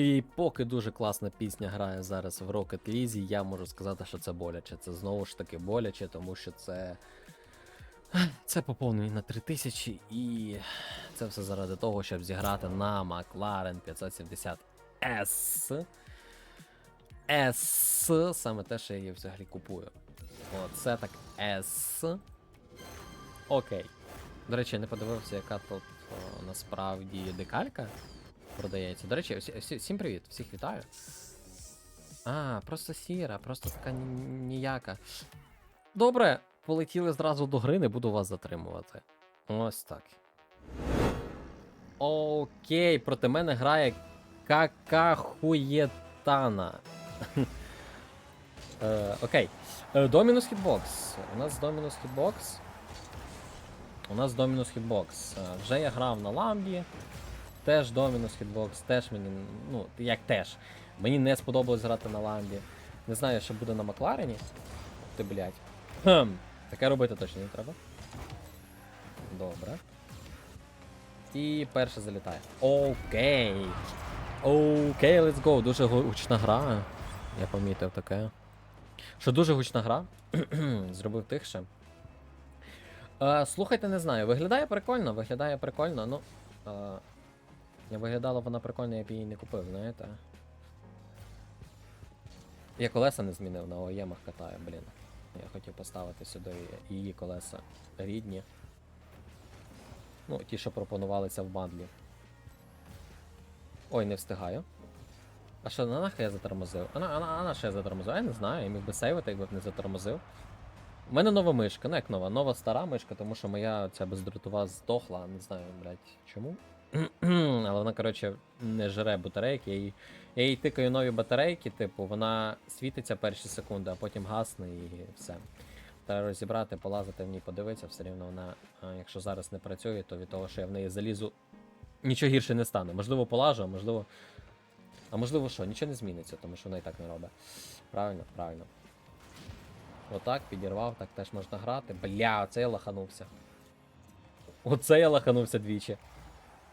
І поки дуже класна пісня грає зараз в Rocket League, я можу сказати, що це боляче. Це знову ж таки боляче, тому що це. Це поповнення на 3000 і це все заради того, щоб зіграти на McLaren 570 S. S, саме те, що я її взагалі купую. Оце так S. Окей. До речі, я не подивився, яка тут о, насправді декалька продається. До речі, всі, всі, всім привіт, всіх вітаю. А, просто сіра, просто така ніяка. Добре, полетіли зразу до гри, не буду вас затримувати. Ось так. Окей, проти мене грає Какахуєтана. Е, Окей. Е, Dominus Hitbox. У нас Dominus Hitbox. У нас Dominus Hitbox. Е, Вже я грав на ламбі. Теж Dominus Hitbox, теж мені. Ну, як теж. Мені не сподобалось грати на ламбі. Не знаю, що буде на Макларені. Ти, блядь. Хм. Таке робити точно не треба. Добре. І перше залітає. Окей. Окей, let's go. Дуже гучна гра. Я помітив таке. Що дуже гучна гра. Зробив тихше. Е, слухайте, не знаю. Виглядає прикольно, виглядає прикольно, ну. Е, не виглядала вона прикольно, я б її не купив, знаєте. Я колеса не змінив на ОЄМах катаю, блін. Я хотів поставити сюди її колеса рідні. Ну, ті, що пропонувалися в бандлі. Ой, не встигаю. А що, на нахай я затормозив? А на, а, на, а на що я затормозив? Я не знаю, я міг би сейвити, якби б не затормозив. У мене нова мишка, ну як нова, нова стара мишка, тому що моя ця бездротова здохла, не знаю, блядь, чому. Але вона, коротше, не жре батарейки. Я їй, я їй тикаю нові батарейки, типу, вона світиться перші секунди, а потім гасне і все. Треба розібрати, полазити в ній, подивитися, все рівно вона, якщо зараз не працює, то від того, що я в неї залізу, нічого гірше не стане. Можливо, полажу, а можливо. А можливо, що, нічого не зміниться, тому що вона і так не робить. Правильно, правильно. Отак, підірвав, так теж можна грати. Бля, оце я лаханувся. Оце я лаханувся двічі.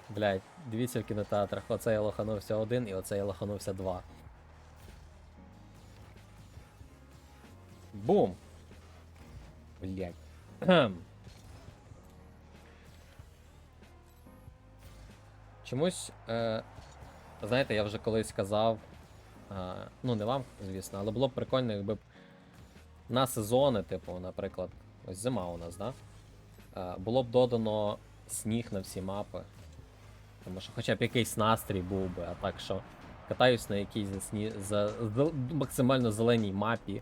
Блять, дивіться в кінотеатрах. Оце я лоханувся один і оце я лоханувся два. Бум! Блять. Чомусь, е, знаєте, я вже колись казав. Е, ну, не вам, звісно, але було б прикольно, якби б на сезони, типу, наприклад, ось зима у нас, да? Е, було б додано сніг на всі мапи. Тому що хоча б якийсь настрій був би, а так що катаюсь на якійсь засні... за... максимально зеленій мапі,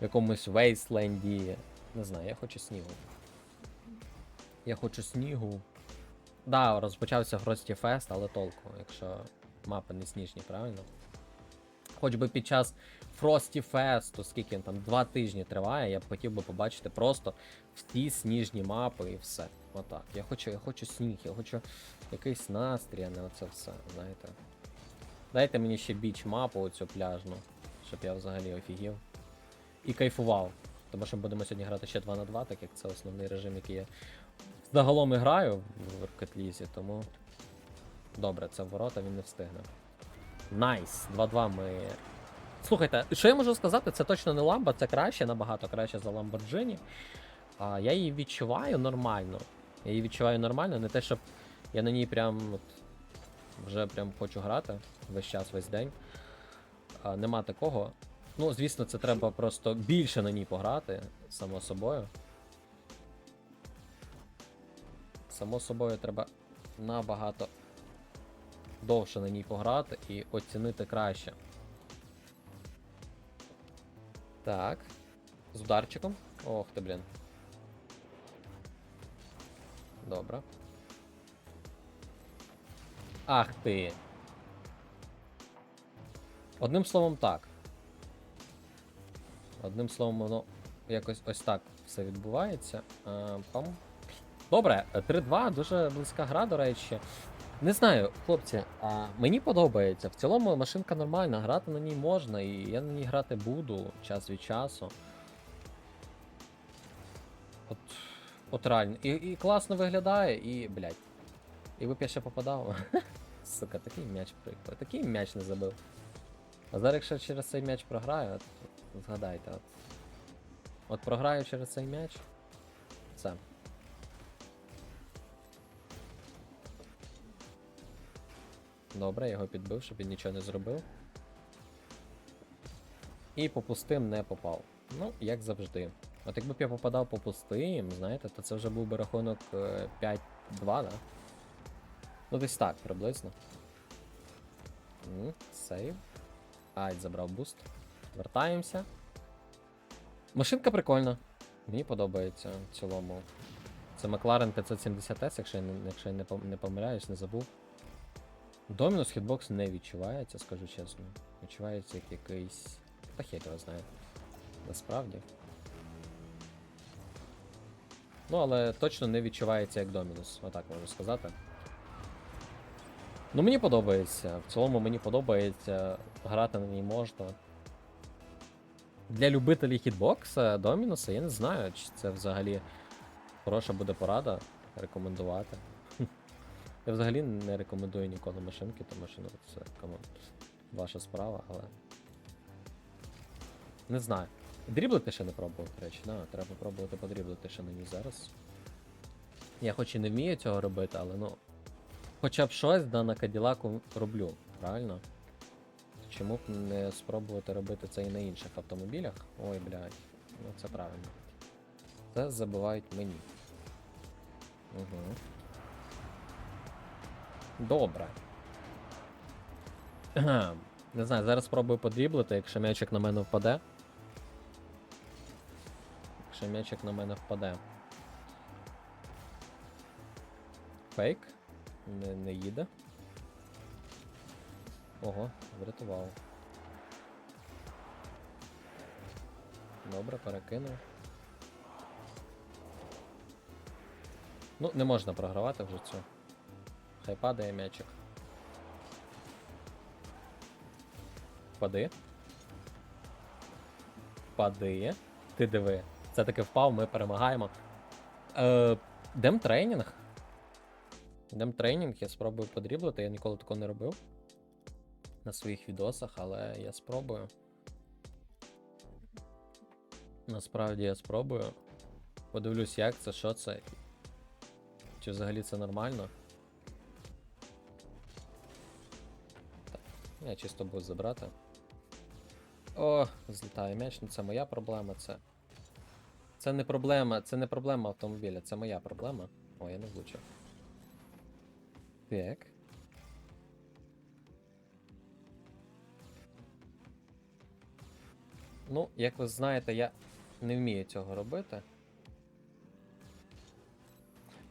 в якомусь вейсленді. Не знаю, я хочу снігу. Я хочу снігу. Да, розпочався Фрості Фест, але толку, якщо мапи не сніжні, правильно? Хоч би під час Фрості Фесту, скільки він там, два тижні триває, я б хотів би побачити просто всі сніжні мапи і все. Отак. Я хочу, я хочу сніг, я хочу якийсь настрій, а не оце все, знаєте. Дайте мені ще біч мапу оцю пляжну, щоб я взагалі офігів. І кайфував. Тому що ми будемо сьогодні грати ще 2 на 2, так як це основний режим, який я загалом і граю в League, тому. Добре, це ворота він не встигне. Найс! 2-2 ми. Слухайте, що я можу сказати, це точно не ламба, це краще, набагато краще за Lamborghini. А, я її відчуваю нормально. Я її відчуваю нормально, не те, щоб я на ній прям от, вже прям хочу грати весь час, весь день. А, нема такого. Ну, звісно, це треба просто більше на ній пограти, само собою. Само собою треба набагато довше на ній пограти і оцінити краще. Так. З ударчиком. Ох ти, блін. Добре. Ах ти. Одним словом, так. Одним словом, воно якось ось так все відбувається. А, пам. Добре, 3-2, дуже близька гра, до речі. Не знаю, хлопці, а мені подобається. В цілому машинка нормальна, грати на ній можна, і я на ній грати буду час від часу. От, от реально. І, і класно виглядає, і, блядь. І ви я ще попадав. Сука, такий м'яч приклад. Такий м'яч не забив. А зараз, якщо через цей м'яч програю, от, згадайте, от. От програю через цей м'яч. Все. Добре, я його підбив, щоб він нічого не зробив. І по пустим не попав. Ну, як завжди. От якби б я попадав по пустим, знаєте, то це вже був би рахунок е, 5-2, да? Ну, десь так, приблизно. Сейв. Айд забрав буст. Вертаємося. Машинка прикольна. Мені подобається в цілому. Це McLaren 570S, якщо я не, якщо я не помиляюсь, не забув. Домінус хітбокс не відчувається, скажу чесно. Відчувається як якийсь. Та хер його знає. Насправді. Ну, але точно не відчувається як Домінус, отак можу сказати. Ну, мені подобається. В цілому мені подобається. Грати на ній можна. Для любителів хітбокса, Домінуса, я не знаю, чи це взагалі хороша буде порада рекомендувати. Я взагалі не рекомендую ніколи машинки, тому що ну, це кому ваша справа, але. Не знаю. Дріблити ще не пробував, до речі, да, треба пробувати подріблити ще на зараз. Я хоч і не вмію цього робити, але ну. Хоча б щось да, на Каділаку роблю, правильно? Чому б не спробувати робити це і на інших автомобілях? Ой, блядь, ну це правильно. Це забувають мені. Добре. Не знаю, зараз спробую подріблити, якщо м'ячик на мене впаде. Якщо м'ячик на мене впаде. Фейк. Не, не їде. Ого, врятував. Добре, перекинув. Ну, не можна програвати вже цю. Хай падає м'ячик. Пади. Пади. Ти диви. Це таки впав, ми перемагаємо. Е, Дем тренінг. Дем тренінг, я спробую подріблити, я ніколи такого не робив на своїх відосах, але я спробую. Насправді я спробую. Подивлюсь, як це, що це. Чи взагалі це нормально. Я чисто буду забрати. О, злітає м'яч, ну це моя проблема, це. Це не проблема, це не проблема автомобіля, це моя проблема. О, я не влучив. Так. Ну, як ви знаєте, я не вмію цього робити.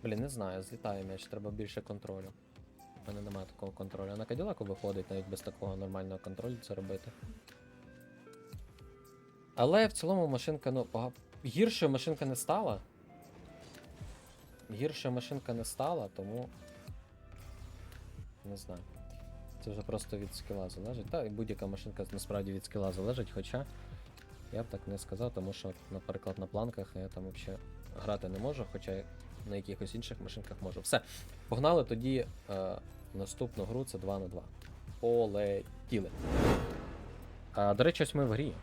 Блін, не знаю, злітає м'яч, треба більше контролю. У мене немає такого контролю. А на Каділаку виходить навіть без такого нормального контролю це робити. Але в цілому машинка, ну, пога... гіршою машинка не стала. Гіршою машинка не стала, тому. Не знаю. Це вже просто від скіла залежить. Та і будь-яка машинка насправді від скіла залежить, хоча я б так не сказав, тому що, наприклад, на планках я там взагалі грати не можу, хоча на якихось інших машинках можу. Все. Погнали тоді е, наступну гру це 2 на 2. Полетіли. А, до речі, ось ми в грі.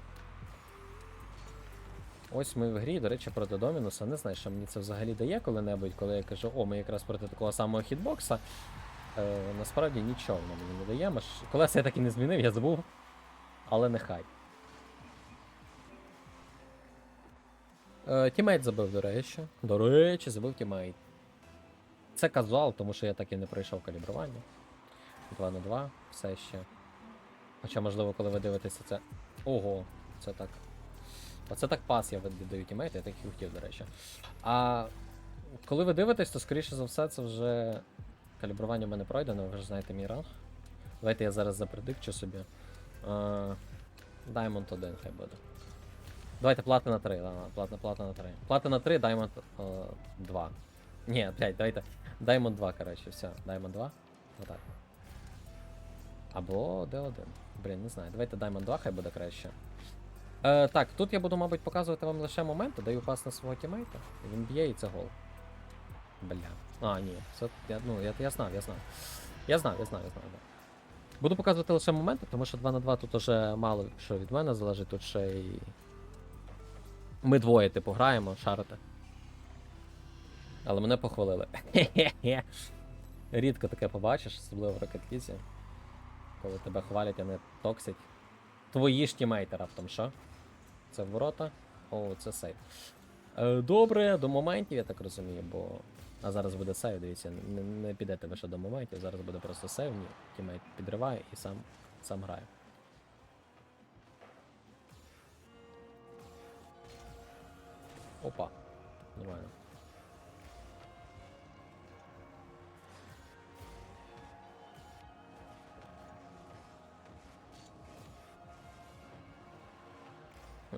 Ось ми в грі, до речі, проти Домінуса. Не знаю, що мені це взагалі дає коли-небудь, коли я кажу, о, ми якраз проти такого самого хітбокса. Е, насправді нічого мені не дає. Маш... Колеса я так і не змінив, я забув. Але нехай. Е, тімейт забив, до речі. До речі, забив тімейт. Це казуал, тому що я так і не пройшов калібрування. 2 на 2, все ще. Хоча, можливо, коли ви дивитеся це. Ого, це так. Оце так пас я віддаю тімейт, я так і хотів, до речі. А коли ви дивитесь, то скоріше за все це вже калібрування в мене пройдено, ви ж знаєте мій ранг. Давайте я зараз запредикчу собі. Diamond 1 хай буде. Давайте плати на 3, ладно, плата, плата на 3. Плата на 3, Diamond е, 2. Ні, 5, давайте. Diamond 2, коротше, все. Diamond 2. Отак. Або D1. Блін, не знаю. Давайте Diamond 2, хай буде краще. Е, так, тут я буду, мабуть, показувати вам лише моменти, даю пас на свого тімейта. Він б'є і це гол. Бля. А, ні, це я, ну, я, я знав, я знав. Я знаю, я знаю, я знаю. Да. Буду показувати лише моменти, тому що 2 на 2 тут уже мало що від мене залежить, тут ще й. Ми двоє, типу, граємо, шарите. Але мене похвалили. Рідко таке побачиш, особливо в Rocket League, коли тебе хвалять, а не токсять. Твої ж тімейти раптом, що? Це ворота? О, це сейв. Е, добре, до моментів, я так розумію, бо. А зараз буде сейв, дивіться, не, не підете ви ще до моментів, зараз буде просто сейв, ні, тімейт підриває і сам, сам грає. Опа. Нормально.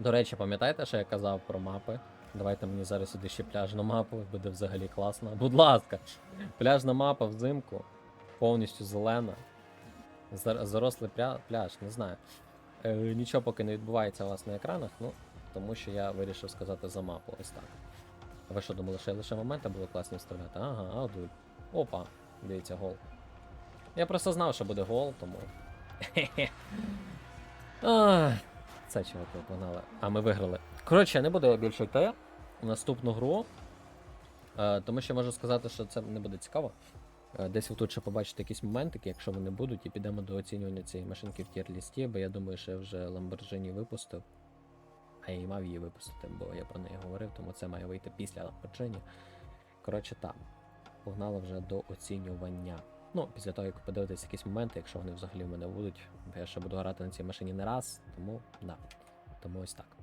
До речі, пам'ятаєте, що я казав про мапи? Давайте мені зараз сюди ще пляжну мапу, буде взагалі класно. Будь ласка, пляжна мапа взимку, повністю зелена. Зар- Зарослий пля- пляж, не знаю. Е, нічого поки не відбувається у вас на екранах, ну, тому що я вирішив сказати за мапу ось так. Ви що думали, що я лише моменти були класні вставляти? Ага, а. Опа, дивіться, гол. Я просто знав, що буде гол, тому. Це чуваки, погнали. А ми виграли. Коротше, не буду більше йти в наступну гру. Е, тому що можу сказати, що це не буде цікаво. Е, Десь ви тут ще побачите якісь моментики, якщо вони будуть, і підемо до оцінювання цієї машинки в тір-лісті, бо я думаю, що я вже Lamborghini випустив. А я і мав її випустити, бо я про неї говорив, тому це має вийти після Lamborghini. Коротше, так. Погнали вже до оцінювання. Ну, після того, як подивитись якісь моменти, якщо вони взагалі в мене будуть, я ще буду грати на цій машині не раз, тому да. Тому ось так.